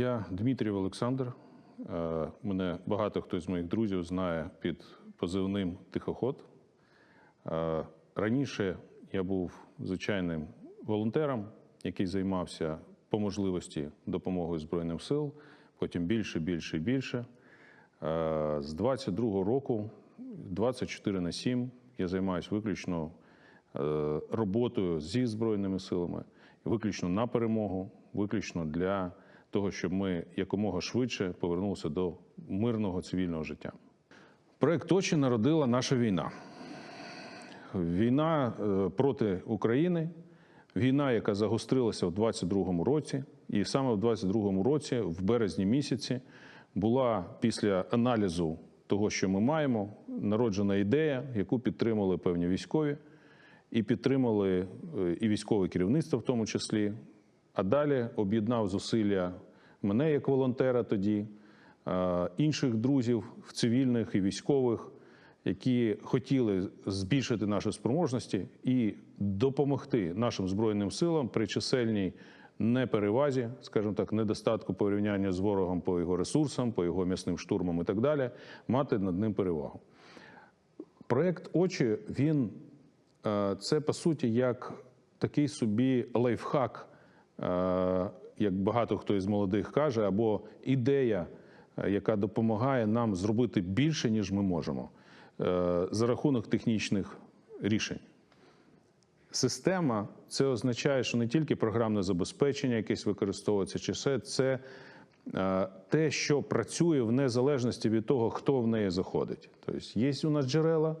Я Дмитрів Олександр. Е, Мене багато хто з моїх друзів знає під позивним Тихоход. Е, Раніше я був звичайним волонтером, який займався по можливості допомогою Збройним сил, потім більше, більше і більше. Е, З 22-го року, 24 на 7, я займаюся виключно роботою зі Збройними силами, виключно на перемогу, виключно для того, щоб ми якомога швидше повернулися до мирного цивільного життя. Проект очі народила наша війна. Війна е, проти України, війна, яка загострилася в 22-му році, і саме в 22-му році, в березні місяці, була після аналізу того, що ми маємо, народжена ідея, яку підтримали певні військові, і підтримали е, і військове керівництво, в тому числі. А далі об'єднав зусилля мене як волонтера тоді, е, інших друзів, цивільних і військових, які хотіли збільшити наші спроможності і допомогти нашим збройним силам при чисельній неперевазі, скажімо так, недостатку порівняння з ворогом по його ресурсам, по його м'ясним штурмам і так далі, мати над ним перевагу. Проєкт очі він е, це по суті як такий собі лайфхак, як багато хто із молодих каже, або ідея, е, яка допомагає нам зробити більше, ніж ми можемо, е, за рахунок технічних рішень. Система це означає, що не тільки програмне забезпечення, якесь використовується, чи все це е, те, що працює в незалежності від того, хто в неї заходить. Тобто є у нас джерела, е,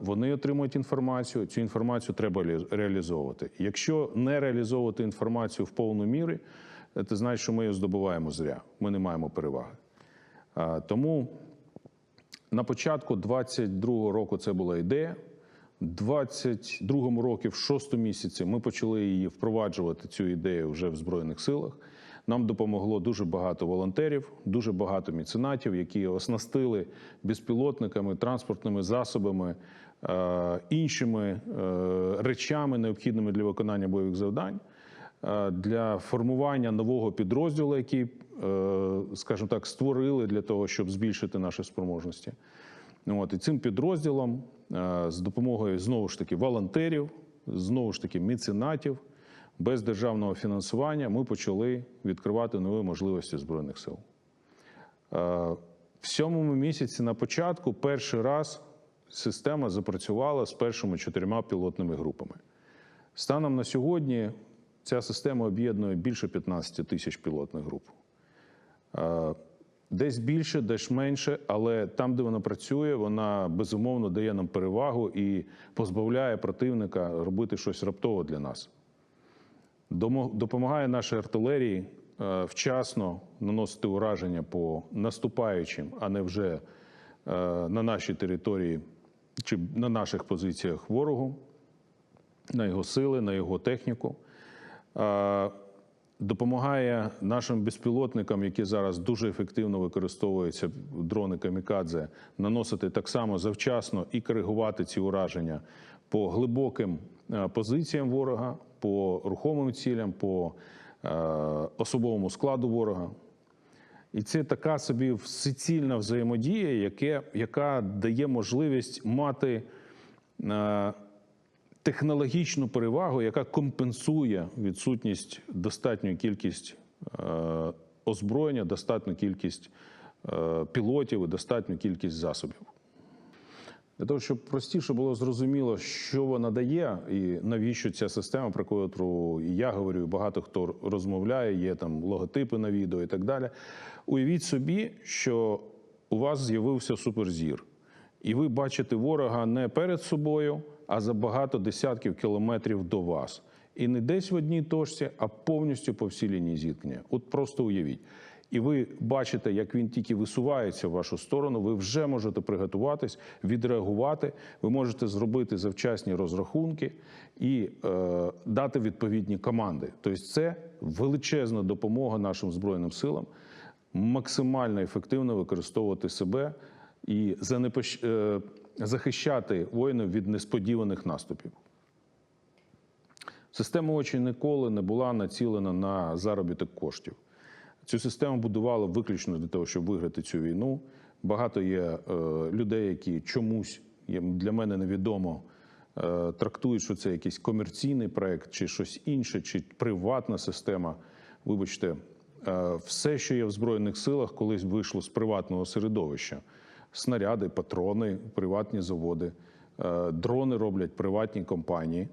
вони отримують інформацію. Цю інформацію треба реалізовувати. Якщо не реалізовувати інформацію в повну мірі, е, це значить, що ми її здобуваємо зря. Ми не маємо переваги. Е, Тому на початку 22-го року це була ідея. У 22-му році, в шостому місяці, ми почали її впроваджувати цю ідею вже в Збройних силах. Нам допомогло дуже багато волонтерів, дуже багато меценатів, які оснастили безпілотниками, транспортними засобами, е, іншими е, речами, необхідними для виконання бойових завдань, е, для формування нового підрозділу, який, скажімо так, створили для того, щоб збільшити наші спроможності. От, і цим підрозділом з допомогою знову ж таки волонтерів, знову ж таки меценатів, без державного фінансування ми почали відкривати нові можливості Збройних сил. Е, В сьомому місяці на початку перший раз система запрацювала з першими чотирма пілотними групами. Станом на сьогодні ця система об'єднує більше 15 тисяч пілотних груп. Е, Десь більше, десь менше, але там, де вона працює, вона безумовно дає нам перевагу і позбавляє противника робити щось раптово для нас. Допомагає нашій артилерії е, вчасно наносити ураження по наступаючим, а не вже е, на нашій території чи на наших позиціях ворогу, на його сили, на його техніку. Е, Допомагає нашим безпілотникам, які зараз дуже ефективно використовуються дрони камікадзе, наносити так само завчасно і коригувати ці ураження по глибоким позиціям ворога, по рухомим цілям, по е, особовому складу ворога. І це така собі всецільна взаємодія, яке, яка дає можливість мати е, технологічну перевагу, яка компенсує відсутність достатньої кількість е, озброєння, достатню кількість пілотів і достатню кількість засобів. Для того, щоб простіше було зрозуміло, що вона дає, і навіщо ця система, про яку і я говорю, і багато хто розмовляє, є там логотипи на відео і так далі. Уявіть собі, що у вас з'явився суперзір, і ви бачите ворога не перед собою, а за багато десятків кілометрів до вас. І не десь в одній точці, а повністю по всій лінії зіткнення. От просто уявіть. І ви бачите, як він тільки висувається в вашу сторону, ви вже можете приготуватись, відреагувати, ви можете зробити завчасні розрахунки і е, дати відповідні команди. Тобто, це величезна допомога нашим збройним силам максимально ефективно використовувати себе і занепощ... е, захищати воїнів від несподіваних наступів. Система очі ніколи не була націлена на заробіток коштів. Цю систему будували виключно для того, щоб виграти цю війну. Багато є е, людей, які чомусь для мене невідомо е, трактують, що це якийсь комерційний проект, чи щось інше, чи приватна система. Вибачте, е, все, що є в збройних силах, колись вийшло з приватного середовища: снаряди, патрони, приватні заводи, дрони роблять приватні компанії.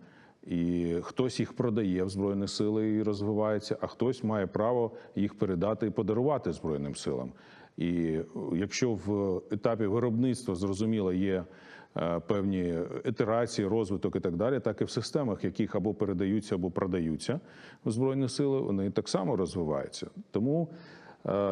І хтось їх продає в Збройні Сили і розвивається, а хтось має право їх передати і подарувати Збройним силам. І е, якщо в етапі виробництва зрозуміло є е, певні ітерації, розвиток і так далі, так і в системах, яких або передаються, або продаються в Збройні сили, вони так само розвиваються. Тому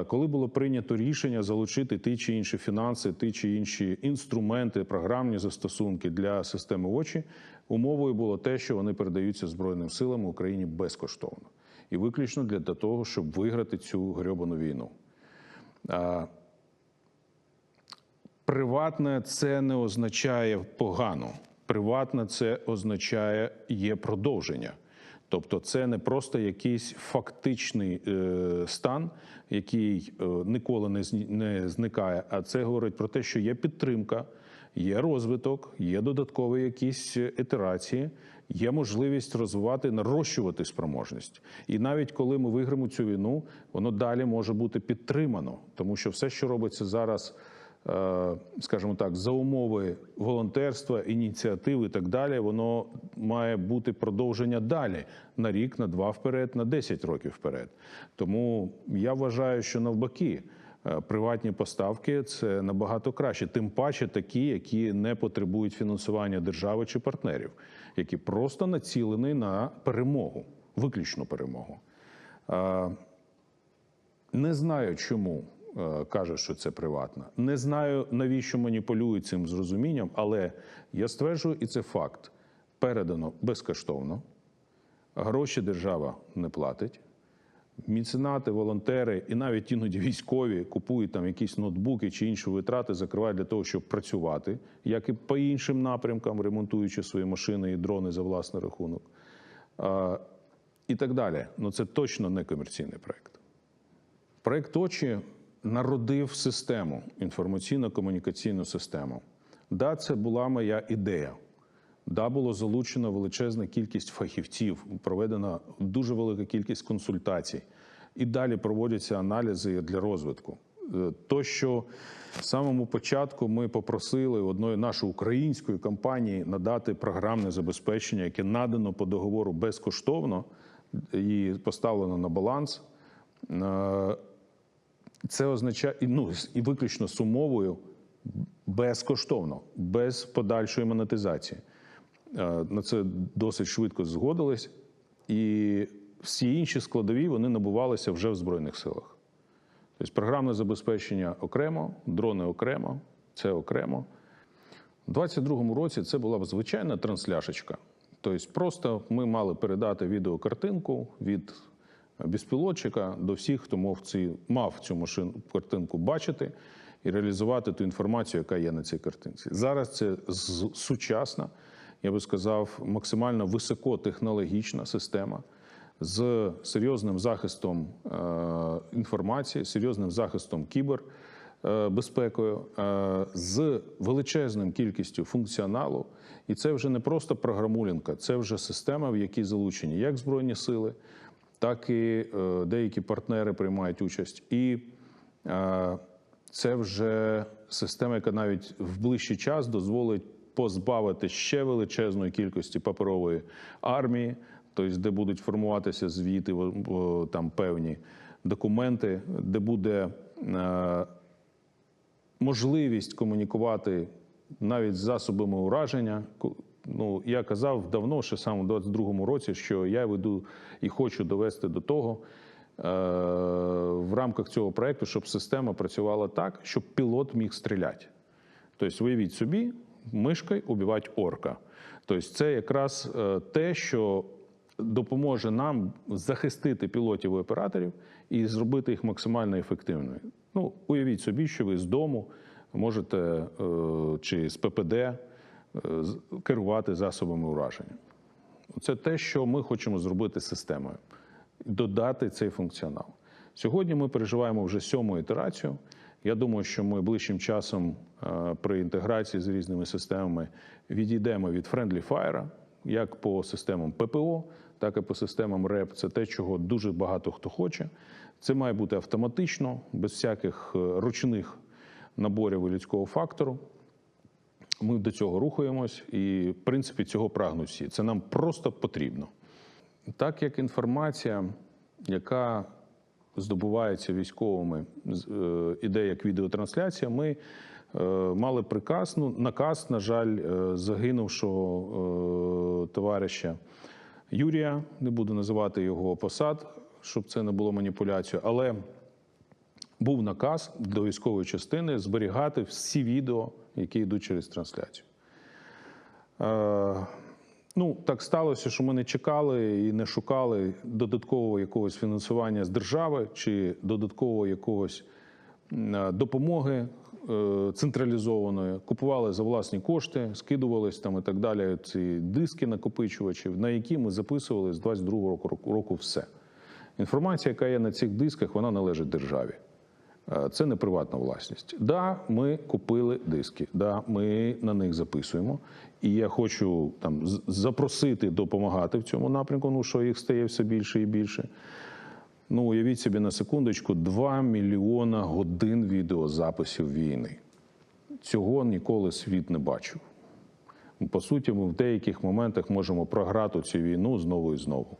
коли було прийнято рішення залучити ті чи інші фінанси, ті чи інші інструменти, програмні застосунки для системи очі, умовою було те, що вони передаються Збройним силам Україні безкоштовно і виключно для того, щоб виграти цю грьобану війну. Приватне це не означає погано. Приватне це означає є продовження. Тобто, це не просто якийсь фактичний е, стан, який е, ніколи не, зникає, а це говорить про те, що є підтримка, є розвиток, є додаткові якісь ітерації, є можливість розвивати, нарощувати спроможність. І навіть коли ми виграємо цю війну, воно далі може бути підтримано, тому що все, що робиться зараз е, скажімо так, за умови волонтерства, ініціативи і так далі, воно має бути продовження далі на рік, на два вперед, на 10 років вперед. Тому я вважаю, що навпаки. е, Приватні поставки це набагато краще, тим паче такі, які не потребують фінансування держави чи партнерів, які просто націлені на перемогу, виключно перемогу. Е, не знаю, чому е, каже, що це приватна. Не знаю, навіщо маніпулюють цим зрозумінням, але я стверджую, і це факт: передано безкоштовно, гроші держава не платить. Міценати, волонтери і навіть іноді військові купують там якісь ноутбуки чи інші витрати, закривають для того, щоб працювати, як і по іншим напрямкам, ремонтуючи свої машини і дрони за власний рахунок. А, і так далі. Ну це точно не комерційний проект. Проект очі народив систему, інформаційно-комунікаційну систему. Да, це була моя ідея. Да, було залучено величезна кількість фахівців, проведена дуже велика кількість консультацій. І далі проводяться аналізи для розвитку. Е, То, що в самому початку ми попросили одної нашої української компанії надати програмне забезпечення, яке надано по договору безкоштовно і поставлено на баланс. Це означає ну, і виключно з умовою безкоштовно, без подальшої монетизації. Е, На це досить швидко згодились, і всі інші складові вони набувалися вже в Збройних силах. Тобто програмне забезпечення окремо, дрони окремо, це окремо. У 22-му році це була б звичайна трансляшечка. Тобто, просто ми мали передати відеокартинку від безпілотчика до всіх, хто мав, ці, мав цю машину картинку бачити і реалізувати ту інформацію, яка є на цій картинці. Зараз це сучасна, я би сказав, максимально високотехнологічна система з серйозним захистом е, інформації, серйозним захистом кібер е, е, з величезним кількістю функціоналу. І це вже не просто програмулінка, це вже система, в якій залучені як Збройні сили, так і е, деякі партнери приймають участь. І е, це вже система, яка навіть в ближчий час дозволить позбавити ще величезної кількості паперової армії, тобто, де будуть формуватися звіти, там певні документи, де буде е, можливість комунікувати навіть з засобами ураження. Ну, я казав давно, ще саме у 22-му році, що я веду і хочу довести до того е, в рамках цього проекту, щоб система працювала так, щоб пілот міг стріляти. Тобто, уявіть собі, мишкою убивати орка. Тобто, це якраз е, те, що допоможе нам захистити пілотів і операторів і зробити їх максимально ефективною. Ну, уявіть собі, що ви з дому можете е, чи з ППД керувати засобами ураження. Це те, що ми хочемо зробити системою, додати цей функціонал. Сьогодні ми переживаємо вже сьому ітерацію. Я думаю, що ми ближчим часом е, при інтеграції з різними системами відійдемо від Friendly Fire, як по системам ППО, так і по системам РЕП. Це те, чого дуже багато хто хоче. Це має бути автоматично, без всяких е, ручних наборів і людського фактору. Ми до цього рухаємось, і в принципі цього прагнуть всі. Це нам просто потрібно. Так як інформація, яка здобувається військовими, е, іде як відеотрансляція, ми е, мали приказ, ну наказ, на жаль, е, загинувшого товариша Юрія, не буду називати його посад, щоб це не було маніпуляцією, але був наказ до військової частини зберігати всі відео, які йдуть через трансляцію. Е, ну, так сталося, що ми не чекали і не шукали додаткового якогось фінансування з держави чи додаткового якогось е, допомоги е, централізованої. Купували за власні кошти, скидувались там і так далі. Ці диски накопичувачів, на які ми записували з 22 року, року все. Інформація, яка є на цих дисках, вона належить державі. Е, Це не приватна власність. Да, ми купили диски, да, ми на них записуємо. І я хочу там запросити допомагати в цьому напрямку, ну що їх стає все більше і більше. Ну, уявіть собі на секундочку, 2 мільйона годин відеозаписів війни. Цього ніколи світ не бачив. По суті, ми в деяких моментах можемо програти цю війну знову і знову.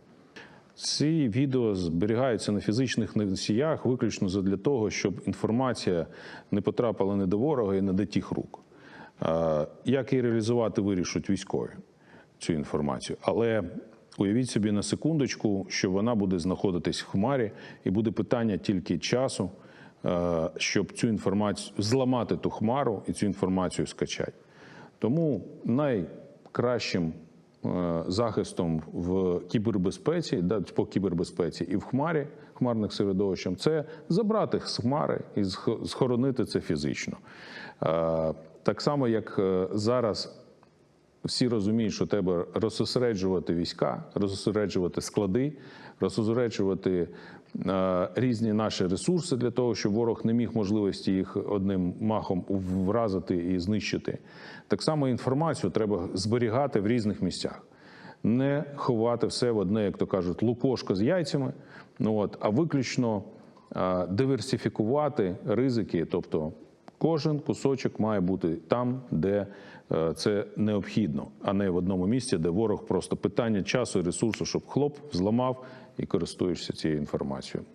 Ці відео зберігаються на фізичних носіях виключно для того, щоб інформація не потрапила не до ворога і не до тих рук. Як її реалізувати, вирішують військові цю інформацію. Але уявіть собі на секундочку, що вона буде знаходитись в хмарі, і буде питання тільки часу, щоб цю інформацію зламати ту хмару і цю інформацію скачати. Тому найкращим захистом в кібербезпеці, да, по кібербезпеці і в хмарі, хмарних середовищах, це забрати з хмари і сх- схоронити це фізично. Е, Так само, як е, зараз всі розуміють, що треба розсереджувати війська, розсереджувати склади, розсереджувати е, різні наші ресурси для того, щоб ворог не міг можливості їх одним махом вразити і знищити. Так само інформацію треба зберігати в різних місцях. Не ховати все в одне, як то кажуть, лукошко з яйцями, ну от, а виключно е, диверсифікувати ризики, тобто Кожен кусочок має бути там, де е, це необхідно, а не в одному місці, де ворог просто питання часу і ресурсу, щоб хлоп зламав і користуєшся цією інформацією.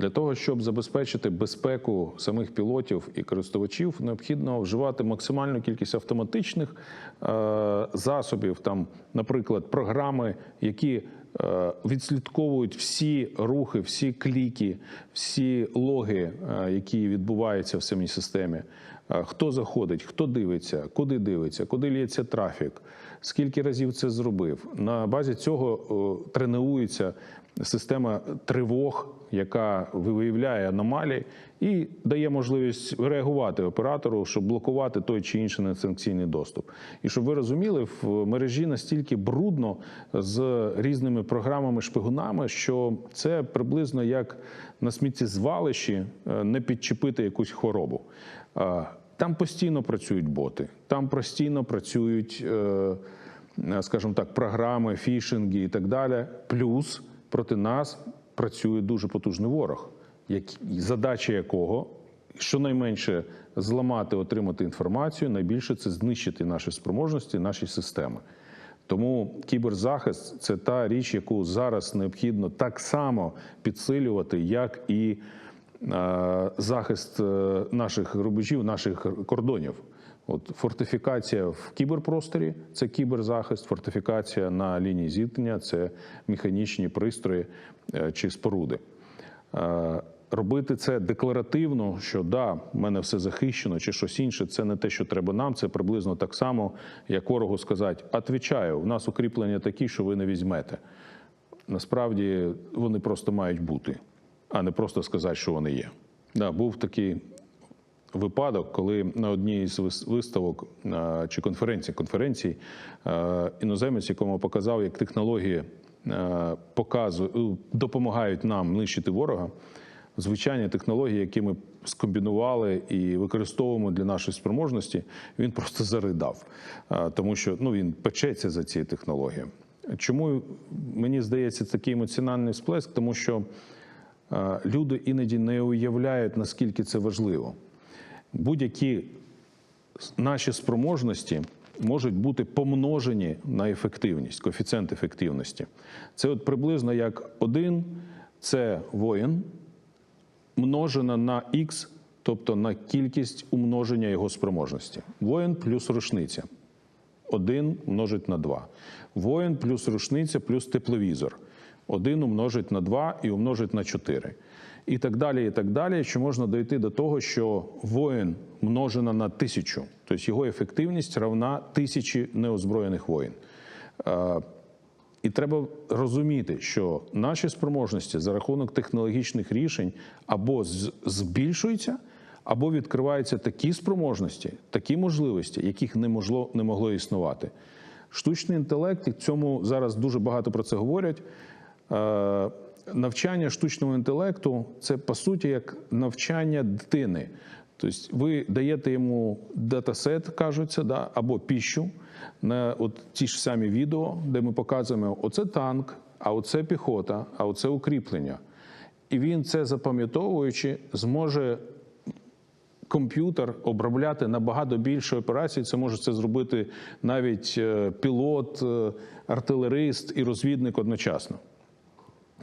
Для того, щоб забезпечити безпеку самих пілотів і користувачів, необхідно вживати максимальну кількість автоматичних е, засобів, там, наприклад, програми, які е, відслідковують всі рухи, всі кліки, всі логи, е, які відбуваються в самій системі. Хто заходить, хто дивиться, куди дивиться, куди лється трафік, скільки разів це зробив. На базі цього тренується система тривог, яка виявляє аномалії і дає можливість реагувати оператору, щоб блокувати той чи інший несанкційний доступ. І щоб ви розуміли, в мережі настільки брудно з різними програмами-шпигунами, що це приблизно як на сміттєзвалищі е, не підчепити якусь хворобу. Е, Там постійно працюють боти, там постійно працюють. е, скажімо так, програми, фішинги і так далі. Плюс проти нас працює дуже потужний ворог, задача якого щонайменше зламати, отримати інформацію, найбільше це знищити наші спроможності, наші системи. Тому кіберзахист це та річ, яку зараз необхідно так само підсилювати, як і е, захист е, наших рубежів, наших кордонів. От фортифікація в кіберпросторі це кіберзахист, фортифікація на лінії зіткнення це механічні пристрої е, чи споруди. Е, Робити це декларативно, що да, в мене все захищено, чи щось інше, це не те, що треба нам. Це приблизно так само, як ворогу сказати: «Отвічаю, у нас укріплення такі, що ви не візьмете. Насправді вони просто мають бути, а не просто сказати, що вони є. Да, був такий випадок, коли на одній з вис- виставок чи конференцій, конференцій іноземець, якому показав, як технології показують, допомагають нам нищити ворога, звичайні технології, які ми скомбінували і використовуємо для нашої спроможності, він просто заридав, тому що ну, він печеться за ці технології. Чому мені здається такий емоціональний сплеск? Тому що люди іноді не уявляють, наскільки це важливо. Будь-які наші спроможності можуть бути помножені на ефективність, коефіцієнт ефективності. Це от приблизно як один це воїн множена на х, тобто на кількість умноження його спроможності. Воїн плюс рушниця. 1 множить на 2. Воїн плюс рушниця плюс тепловізор. 1 умножить на 2 і умножить на 4. І так далі, і так далі, що можна дойти до того, що воїн множена на тисячу, тобто його ефективність равна тисячі неозброєних воїн. Е, І треба розуміти, що наші спроможності за рахунок технологічних рішень або збільшуються, або відкриваються такі спроможності, такі можливості, яких не могло, не могло існувати. Штучний інтелект, і цьому зараз дуже багато про це говорять. Е, Навчання штучного інтелекту це по суті як навчання дитини. Тобто ви даєте йому датасет, кажуться, да, або піщу на от ті ж самі відео, де ми показуємо, оце танк, а оце піхота, а оце укріплення. І він це запам'ятовуючи, зможе комп'ютер обробляти набагато більше операцій. Це може це зробити навіть е, пілот, е, артилерист і розвідник одночасно.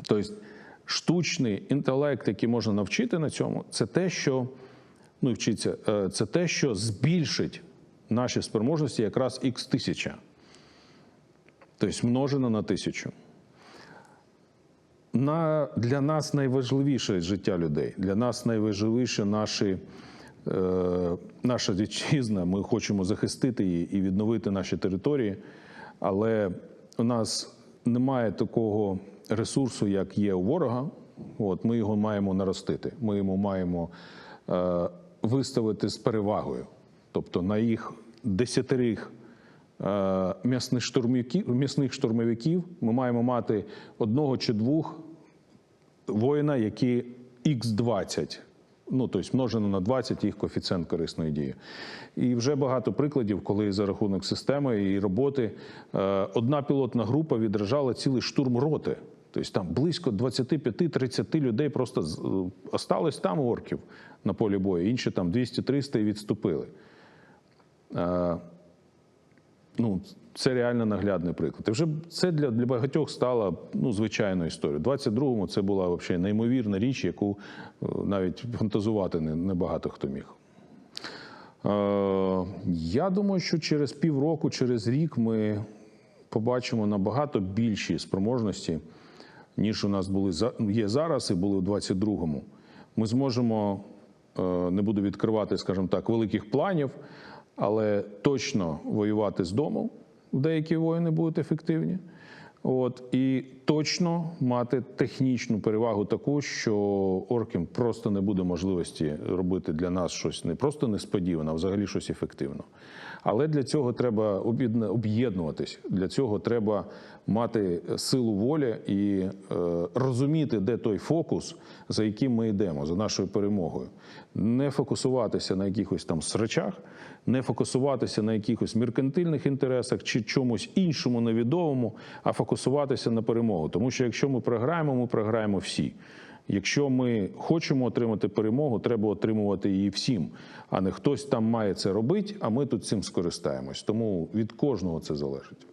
Тобто штучний інтелект, який можна навчити на цьому, це те, що ну, вчиться, е, це те, що збільшить наші спроможності якраз х тисяча. Тобто множено на тисячу. На, для нас найважливіше життя людей, для нас найважливіше наші, е, наша вітчизна. Ми хочемо захистити її і відновити наші території, але у нас немає такого ресурсу, як є у ворога. От, ми його маємо наростити. Ми йому маємо е, виставити з перевагою. Тобто на їх десятерих е, м'ясних штурмовиків, м'ясних штурмовиків ми маємо мати одного чи двох воїна, які Х20, ну тобто множено на 20 їх коефіцієнт корисної дії. І вже багато прикладів, коли за рахунок системи і роботи е, одна пілотна група відражала цілий штурм роти. Тобто там близько 25-30 людей просто е, осталось там орків на полі бою, інші там 200-300 і відступили. Е, ну, це реально наглядний приклад. І вже це для, для багатьох стало ну, звичайною історією. У 22-му це була взагалі неймовірна річ, яку е, навіть фантазувати не, не багато хто міг. Е, я думаю, що через півроку, через рік ми побачимо набагато більші спроможності, ніж у нас були за- є зараз і були у 22-му. Ми зможемо, е, не буду відкривати, скажімо так, великих планів, але точно воювати з дому. Деякі воїни будуть ефективні. От, і точно мати технічну перевагу таку, що оркам просто не буде можливості робити для нас щось не просто несподіване, а взагалі щось ефективно. Але для цього треба об'єднуватись. Для цього треба мати силу волі і е, розуміти, де той фокус, за яким ми йдемо, за нашою перемогою. Не фокусуватися на якихось там срачах, не фокусуватися на якихось меркантильних інтересах чи чомусь іншому невідомому, а фокусуватися на перемогу. Тому що якщо ми програємо, ми програємо всі. Якщо ми хочемо отримати перемогу, треба отримувати її всім, а не хтось там має це робити, а ми тут цим скористаємось. Тому від кожного це залежить.